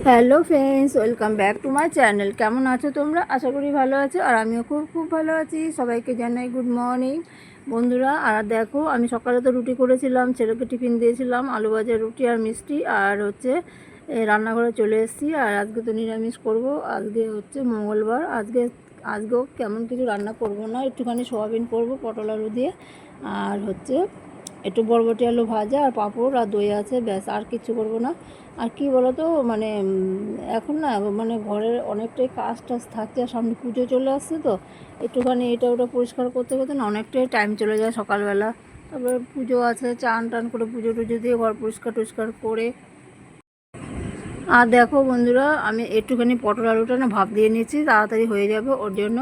Hello friends, welcome back to my channel. কেমন আছো তোমরা? আশা করি ভালো আছো, আর আমিও খুব খুব ভালো আছি। সবাইকে জানাই গুড মর্নিং। বন্ধুরা, আর দেখো, আমি সকালে তো রুটি করেছিলাম, ছেলেকে টিফিন দিয়েছিলাম, আলু ভাজা, রুটি আর মিষ্টি, আর হচ্ছে রান্নাঘরে চলে এসেছি, আর আজকে তো নিরামিষ করব। আজকে হচ্ছে মঙ্গলবার, আজকে, আজকেও কেমন কিছু রান্না করব না, একটুখানি সোয়াবিন করব পটল আলু দিয়ে, আর হচ্ছে একটু বরবটি আলু ভাজা আর পাঁপড় আর দই আছে, ব্যাস, আর কিছু করব না। আর কি বলতো মানে এখন না মানে ঘরের অনেকটাই কাজ টাজ থাকছে আর সামনে পুজো চলে আসছে তো, একটুখানি এটা ওটা পরিষ্কার করতে করতে না অনেকটাই টাইম চলে যায় সকালবেলা। তারপরে পুজো আছে, চান টান করে পুজো টুজো দিয়ে ঘর পরিষ্কার টরিষ্কার করে। আর দেখো বন্ধুরা, আমি একটুখানি পটল আলুটা না ভাব দিয়ে নিয়েছি, তাড়াতাড়ি হয়ে যাবে ওর জন্য।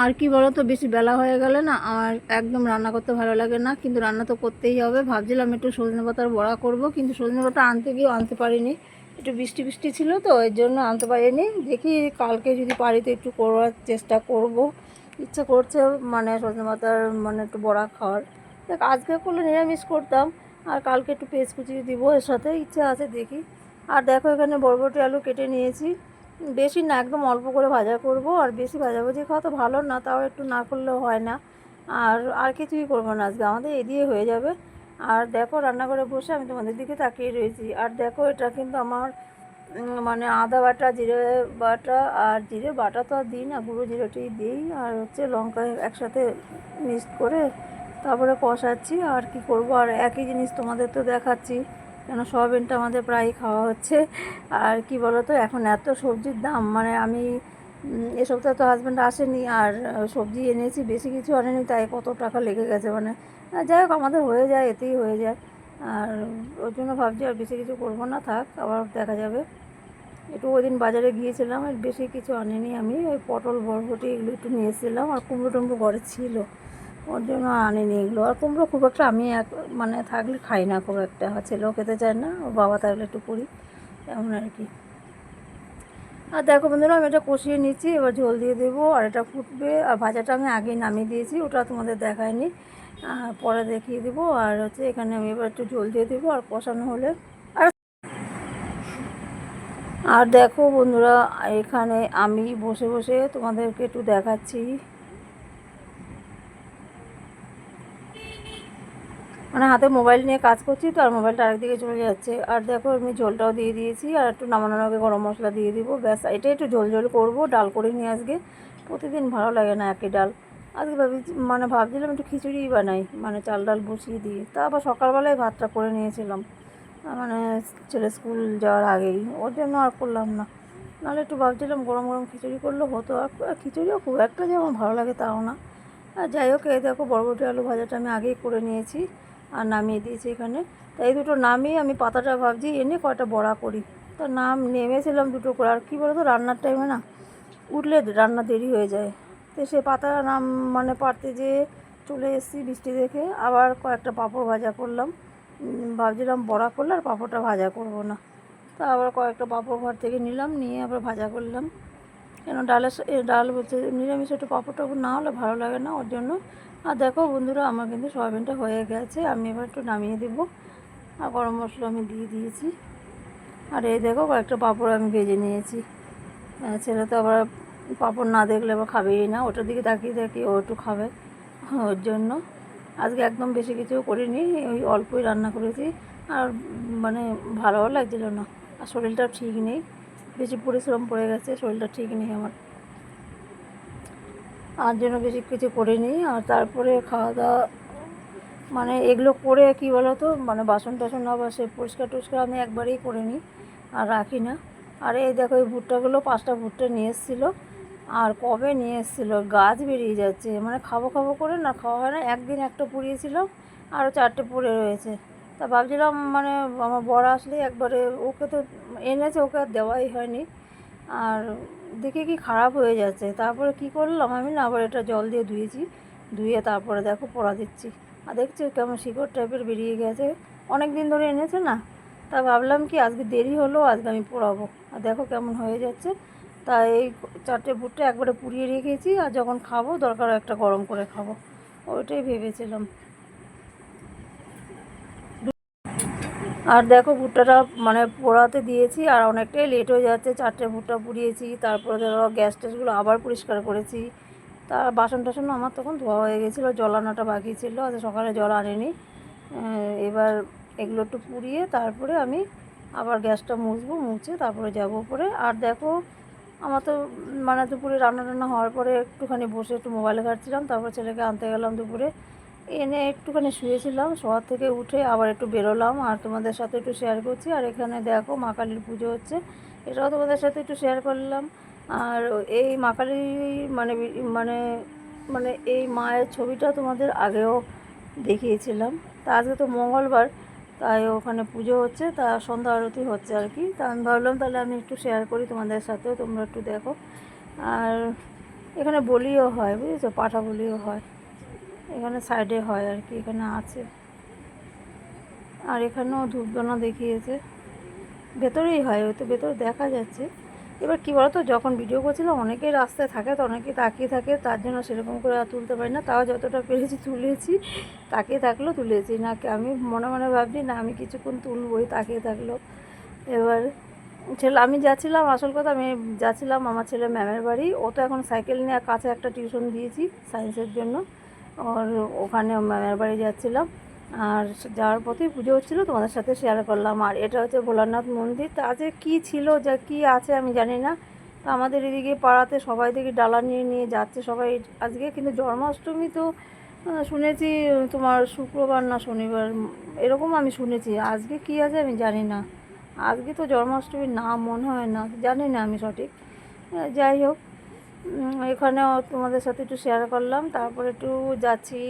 আর কি বলো তো বেশি বেলা হয়ে গেলে না আমার একদম রান্না করতে ভালো লাগে না। কিন্তু রান্না তো করতেই হবে। ভাবছিলাম একটু সজনে পাতার বড়া করব, কিন্তু সজনে পাতা আনতে গিয়েও আনতে পারিনি। একটু বৃষ্টি বৃষ্টি ছিল তো এর জন্য আনতে পারিনি। দেখি কালকে যদি পারি তো একটু করার চেষ্টা করব। ইচ্ছা করছে মানে সজনে পাতার মানে একটু বড়া খাওয়ার। দেখ, আজকে করলে নিরামিষ করতাম, আর কালকে একটু পেঁয়াজ কুচি দিব এর সাথে, ইচ্ছা আছে দেখি। আর দেখো এখানে বরবটি আলু কেটে নিয়েছি। বেশি না, একদম অল্প করে ভাজা করব। আর বেশি ভাজাভাজি খাওয়া তো ভালো না, তাও একটু না করলেও হয় না। আর আর কিছুই করব না আজকে, আমাদের এ দিয়ে হয়ে যাবে। আর দেখো রান্নাঘরে বসে আমি তোমাদের দিকে তাকিয়ে রয়েছি। আর দেখো এটা কিন্তু আমার মানে আদা বাটা, জিরে বাটা, আর জিরে বাটা তো আর দিই না, গুঁড়ো জিরেটাই দিই। আর হচ্ছে লঙ্কা একসাথে মিক্সড করে তারপরে কষাচ্ছি। আর কি করব? আর একই জিনিস তোমাদের তো দেখাচ্ছি। কেন সয়াবিনটা আমাদের প্রায়ই খাওয়া হচ্ছে। আর কি বলো তো এখন এত সবজির দাম মানে আমি এ সপ্তাহে তো হাজব্যান্ড আসেনি, আর সবজি এনেছি, বেশি কিছু আনেনি, তাই কত টাকা লেগে গেছে মানে যাই হোক, আমাদের হয়ে যায়, এতেই হয়ে যায়। আর ওই জন্য ভাবছি আর বেশি কিছু করব না, থাক, আবার দেখা যাবে। একটু ওই দিন বাজারে গিয়েছিলাম, আর বেশি কিছু আনিনি আমি, ওই পটল, বরবটি, এগুলো একটু নিয়েছিলাম আর কুমড়ো টুমড়ো ঘরে ছিল। ওর জন্য আনিনি এগুলো। আর কুমড়ো খুব একটা আমি এক মানে থাকলে খাই না খুব একটা। ছেলেও খেতে চায় না ওর বাবা থাকলে একটু করি এমন আর কি। আর দেখো বন্ধুরা, আমি এটা কষিয়ে নিচ্ছি, এবার ঝোল দিয়ে দেবো, আর এটা ফুটবে। আর ভাজাটা আমি আগেই নামিয়ে দিয়েছি, ওটা তোমাদের দেখায়নি পরে দেখিয়ে দেবো, আর হচ্ছে এখানে আমি এবার একটু ঝোল দিয়ে দেবো, আর কষানো হলে। আর আর দেখো বন্ধুরা, এখানে আমি বসে বসে তোমাদেরকে একটু দেখাচ্ছি। মানে হাতে মোবাইল নিয়ে কাজ করছি তো, আর মোবাইলটা আরেকদিকে চলে যাচ্ছে। আর দেখো, আমি ঝোলটাও দিয়ে দিয়েছি, আর একটু নামানোর আগে গরম মশলা দিয়ে দিব। ব্যাস, এটা একটু ঝোল ঝোল করব, ডাল করে নিয়ে আজকে। প্রতিদিন ভালো লাগে না একই ডাল। আজকে ভাবি মানে ভাবছিলাম একটু খিচুড়িই বানাই মানে চাল ডাল বসিয়ে দিয়ে। তা আবার সকালবেলায় ভাতটা করে নিয়েছিলাম। মানে ছেলে স্কুল যাওয়ার আগেই, ওর জন্য আর করলাম না। নাহলে একটু ভাবছিলাম গরম গরম খিচুড়ি করলে হতো আর খিচুড়িও খুব একটা যেমন ভালো লাগে তাও না। আর যাই হোক, এই দেখো, বরবটি আলু ভাজাটা আমি আগেই করে নিয়েছি। আর নামিয়ে দিয়েছি এখানে। তা এই দুটো নামিয়ে আমি পাতাটা ভাবছি এনে কয়টা বড়া করি। তো নাম নেমেছিলাম দুটো করে। আর কী বলো তো রান্নার টাইমে না উঠলে রান্না দেরি হয়ে যায়। তো সে পাতা নাম মানে পারতে যেয়ে চলে এসেছি বৃষ্টি দেখে। আবার কয়েকটা পাঁপড় ভাজা করলাম। ভাবছিলাম বড়া করলে আর পাঁপড়টা ভাজা করব না। তা আবার কয়েকটা পাঁপড় ঘর থেকে নিলাম, নিয়ে আবার ভাজা করলাম। কেন ডালের ডাল বলছে নিরামিষ, একটু পাঁপড় টাপড় না হলে ভালো লাগে না। ওর জন্য আর দেখো বন্ধুরা, আমার কিন্তু সয়াবিনটা হয়ে গেছে। আমি এবার একটু নামিয়ে দেবো। আর গরম মশলা আমি দিয়ে দিয়েছি। আর এই দেখো, কয়েকটা পাঁপড় আমি ভেজে নিয়েছি। ছেলে তো আবার পাঁপড় না দেখলে আবার খাবেই না। ওটার দিকে তাকিয়ে তাকিয়ে ও একটু খাবে ওর জন্য। আজকে একদম বেশি কিছু করিনি, ওই অল্পই রান্না করেছি। আর মানে ভালোও লাগছিল না। আর শরীরটাও ঠিক নেই। বেশি পরিশ্রম পড়ে গেছে, শরীরটা ঠিক নেই আমার। আর জন্য বেশি কিছু করিনি আর তারপরে খাওয়া দাওয়া মানে এগুলো করে কি বলো তো মানে বাসন টাসন আবার সে পরিষ্কার টরিষ্কার আমি একবারেই করে নিই, আর রাখি না। আর এই দেখো, এই ভুট্টাগুলো পাঁচটা ভুট্টা নিয়ে এসেছিল, আর কবে নিয়ে এসেছিল? গাছ বেরিয়ে যাচ্ছে। মানে খাব খাব করে না, খাওয়া হয় না, একদিন একটা পুড়িয়েছিলাম আরও চারটে পড়ে রয়েছে। তা ভাবছিলাম মানে আমার বড় আসলে একবারে ওকে তো এনেছে, ওকে আর দেওয়াই হয়নি। আর দেখে কি খারাপ হয়ে যাচ্ছে? তারপরে কি করলাম আমি? না, আবার এটা জল দিয়ে ধুয়েছি। ধুয়ে তারপরে দেখো পড়া দিচ্ছি। আর দেখছি কেমন শিকড় টাইপের বেরিয়ে গেছে। অনেক দিন ধরে এনেছে না? তা ভাবলাম কি আজকে দেরি হলো, আজকে আমি পোড়াবো। আর দেখো কেমন হয়ে যাচ্ছে। তা এই চারটে ভুট্টা একবারে পুড়িয়ে রেখেছি। আর যখন খাব দরকার একটা গরম করে খাব। ওইটাই ভেবেছিলাম। আর দেখো ভুট্টাটা মানে পোড়াতে দিয়েছি আর অনেকটাই লেট হয়ে যাচ্ছে, চারটে ভুট্টা পুড়িয়েছি, তারপরে ধরো গ্যাস ট্যাসগুলো আবার পরিষ্কার করেছি। তা বাসন টাসন আমার তখন ধোয়া হয়ে গেছিল, জল আনাটা বাকি ছিল, আজ সকালে জল আনেনি। এবার এগুলো একটু পুড়িয়ে তারপরে আমি আবার গ্যাসটা মুছবো, মুছে তারপরে যাব উপরে। আর দেখো আমার তো মানে দুপুরে রান্না টান্না হওয়ার পরে একটুখানি বসে একটু মোবাইলে ঘাটছিলাম, তারপর ছেলেকে আনতে গেলাম দুপুরে। এনে একটুখানি শুয়েছিলাম শোয়ার থেকে উঠে আবার একটু বেরোলাম আর তোমাদের সাথে একটু শেয়ার করছি। আর এখানে দেখো মা কালীর পুজো হচ্ছে, এটাও তোমাদের সাথে একটু শেয়ার করলাম। আর এই মা কালী মানে মানে মানে এই মায়ের ছবিটা তোমাদের আগেও দেখিয়েছিলাম। তা আজকে তো মঙ্গলবার, তাই ওখানে পুজো হচ্ছে, তা সন্ধ্যা আরতি হচ্ছে আর কি। তা আমি ভাবলাম তাহলে আমি একটু শেয়ার করি তোমাদের সাথেও, তোমরা একটু দেখো। আর এখানে বলিও হয়, বুঝেছ? পাঠা বলিও হয়। এখানে সাইডে হয় আর কি, এখানে আছে। আর এখানেও ধূপদানা দেখিয়েছে। ভেতরেই হয় তো ভেতরে দেখা যাচ্ছে। এবার কী বলতো, যখন ভিডিও করছিলাম, অনেকেই রাস্তায় থাকে তো, অনেকেই তাকিয়ে থাকে, তার জন্য সেরকম করে আর তুলতে পারি না। তাও যতটা পেরেছি তুলেছি, তাকিয়ে থাকলেও তুলেছি। না আমি মনে মনে ভাবছি, না আমি কিছুক্ষণ তুলবই, তাকিয়ে থাকল এবার ছেলে, আমি যাচ্ছিলাম, আসল কথা আমি যাচ্ছিলাম আমার ছেলে ম্যামের বাড়ি। ও তো এখন সাইকেল নিয়ে কাছে একটা টিউশন দিয়েছি সায়েন্সের জন্য। আর ওখানে মামার বাড়ি যাচ্ছিলাম আর যাওয়ার পথেই পুজো হচ্ছিল, তোমাদের সাথে শেয়ার করলাম। আর এটা হচ্ছে ভোলানাথ মন্দির। তা আজকে কী ছিল, যা কী আছে আমি জানি না। তা আমাদের এদিকে পাড়াতে সবাই থেকে ডালা নিয়ে নিয়ে যাচ্ছে সবাই। আজকে কিন্তু জন্মাষ্টমী তো শুনেছি তোমার শুক্রবার না শনিবার, এরকম আমি শুনেছি। আজকে কী আছে আমি জানি না। আজকে তো জন্মাষ্টমীর নাম মনে হয় না, জানি না আমি সঠিক। যাই হোক। এখানেও তোমাদের সাথে একটু শেয়ার করলাম। তারপরে একটু যাচ্ছি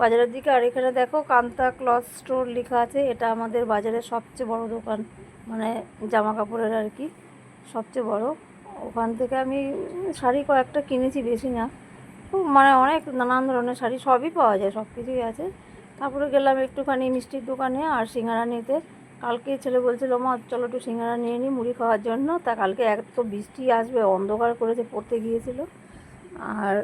বাজারের দিকে। আর এখানে দেখো কান্তা ক্লথ স্টোর লেখা আছে। এটা আমাদের বাজারের সবচেয়ে বড় দোকান মানে জামা কাপড়ের আর কি, সবচেয়ে বড়। ওখান থেকে আমি শাড়ি কয়েকটা কিনেছি, বেশি না। খুব মানে অনেক নানান ধরনের শাড়ি সবই পাওয়া যায় সব কিছুই আছে। তারপরে গেলাম একটুখানি মিষ্টির দোকানে আর সিঙ্গারা নিতে। কালকে ছেলে বলছিল, মা, চলো একটু সিঙ্গারা নিয়ে নিই মুড়ি খাওয়ার জন্য। তা কালকে এক তো বৃষ্টি আসবে, অন্ধকার করেছে, পড়তে গিয়েছিল। আর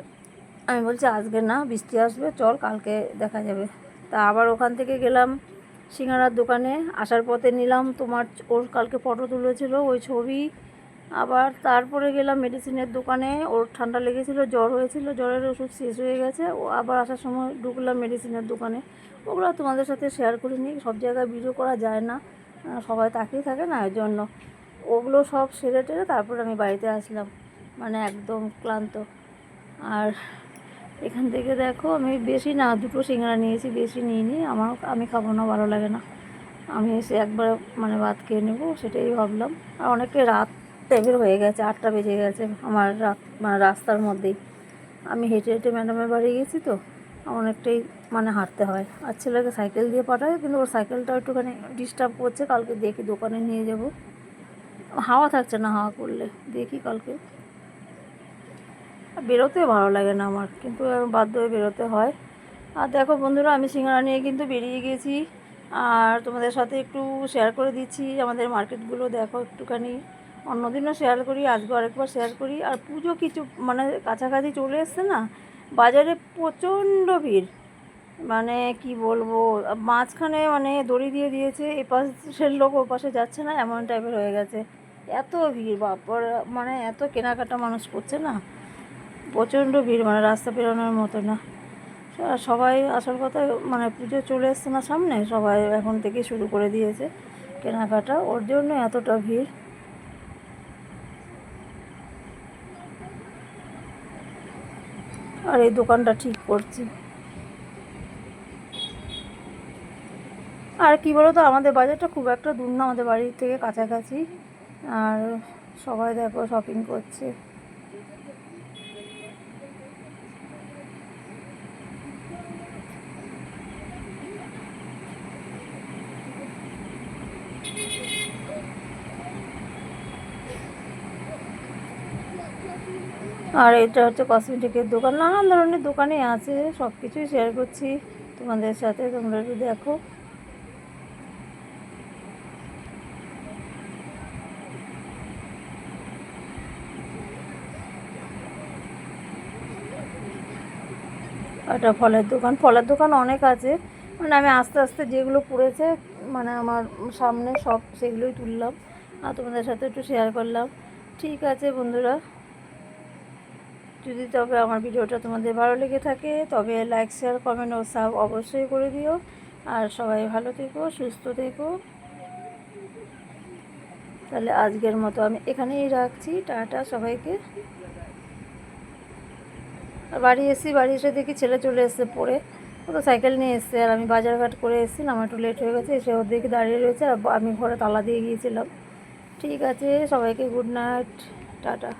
আমি বলছি, আজকে না, বৃষ্টি আসবে, চল কালকে দেখা যাবে। তা আবার ওখান থেকে গেলাম সিঙ্গারার দোকানে, আসার পথে নিলাম তোমার, ওর কালকে ফটো তুলেছিল, ওই ছবি। আবার তারপরে গেলাম মেডিসিনের দোকানে, ওর ঠান্ডা লেগেছিল, জ্বর হয়েছিল, জ্বরের ওষুধ শেষ হয়ে গেছে। ও আবার আসার সময় ঢুকলাম মেডিসিনের দোকানে। ওগুলো তোমাদের সাথে শেয়ার করে নিই, সব জায়গায় ভিডিও করা যায় না। সবাই তাকিয়ে থাকে না এর জন্য ওগুলো সব সেরে টেরে তারপরে আমি বাড়িতে আসলাম মানে একদম ক্লান্ত। আর এখান থেকে দেখো, আমি বেশি না, দুটো সিঙ্গারা নিয়েছি, বেশি নিইনি। আমার আমি খাব না, ভালো লাগে না। আমি এসে একবার মানে ভাত খেয়ে নেব, সেটাই ভাবলাম। আর অনেকে রাত টাইপের হয়ে গেছে, আটটা বেজে গেছে আমার মানে রাস্তার মধ্যেই। আমি হেঁটে হেঁটে ম্যাডামের বাড়ি গেছি তো, অনেকটাই মানে হাঁটতে হয়। আর ছেলেকে সাইকেল দিয়ে পাঠায় কিন্তু ওর সাইকেলটা একটুখানি ডিস্টার্ব করছে, কালকে দেখি দোকানে নিয়ে যাব। হাওয়া থাকছে না হাওয়া করলে, দেখি কালকে। বেরোতে ভালো লাগে না আমার, কিন্তু বাধ্য হয়ে বেরোতে হয়। আর দেখো বন্ধুরা, আমি সিঙ্গারা নিয়ে কিন্তু বেরিয়ে গেছি। আর তোমাদের সাথে একটু শেয়ার করে দিচ্ছি, আমাদের মার্কেটগুলো দেখো একটুখানি। অন্যদিনও শেয়ার করি আজকে আরেকবার শেয়ার করি। আর পুজো কিছু মানে কাছাকাছি চলে এসছে না, বাজারে প্রচণ্ড ভিড়। মানে কি বলব, মাঝখানে মানে দড়ি দিয়ে দিয়েছে এ পাশের লোক ও পাশে যাচ্ছে না, এমন টাইপের হয়ে গেছে। এত ভিড়, বাপর মানে এত কেনাকাটা মানুষ করছে না। প্রচণ্ড ভিড় মানে রাস্তা পেরোনোর মতো না। সবাই আসল কথা মানে পুজো চলে এসছে না সামনে, সবাই এখন থেকে শুরু করে দিয়েছে কেনাকাটা। ওর জন্য এতটা ভিড়। আর এই দোকানটা ঠিক করছি। আর কি বলো তো আমাদের বাজারটা খুব একটা দূর না, আমাদের বাড়ির থেকে কাছাকাছি। আর সবাই দেখো শপিং করছে। আর এটা হচ্ছে কসমেটিকের দোকান। নানান ধরনের দোকানে আছে সব কিছুই শেয়ার করছি তোমাদের সাথে, তোমরা একটু দেখো। একটা ফলের দোকান। ফলের দোকান অনেক আছে। মানে আমি আস্তে আস্তে যেগুলো পড়েছে মানে আমার সামনে সব সেগুলোই তুললাম। আর তোমাদের সাথে একটু শেয়ার করলাম। ঠিক আছে বন্ধুরা। যদি তবে আমার ভিডিওটা তোমাদের ভালো লেগে থাকে, তবে লাইক শেয়ার কমেন্ট ও সাব অবশ্যই করে দিও। আর সবাই ভালো থেকো, সুস্থ থেকো। তাহলে আজকের মতো আমি এখানেই রাখছি। টাটা সবাইকে। আর বাড়ি এসেছি বাড়ি এসে দেখি ছেলে চলে এসছে পড়ে। ও তো সাইকেল নিয়ে এসছে আর আমি বাজারঘাট করে এসেছি আমার একটু লেট হয়ে গেছে, এসে ওর দিকে দাঁড়িয়ে রয়েছে আর আমি ঘরে তালা দিয়ে গিয়েছিলাম। ঠিক আছে, সবাইকে গুড নাইট টাটা।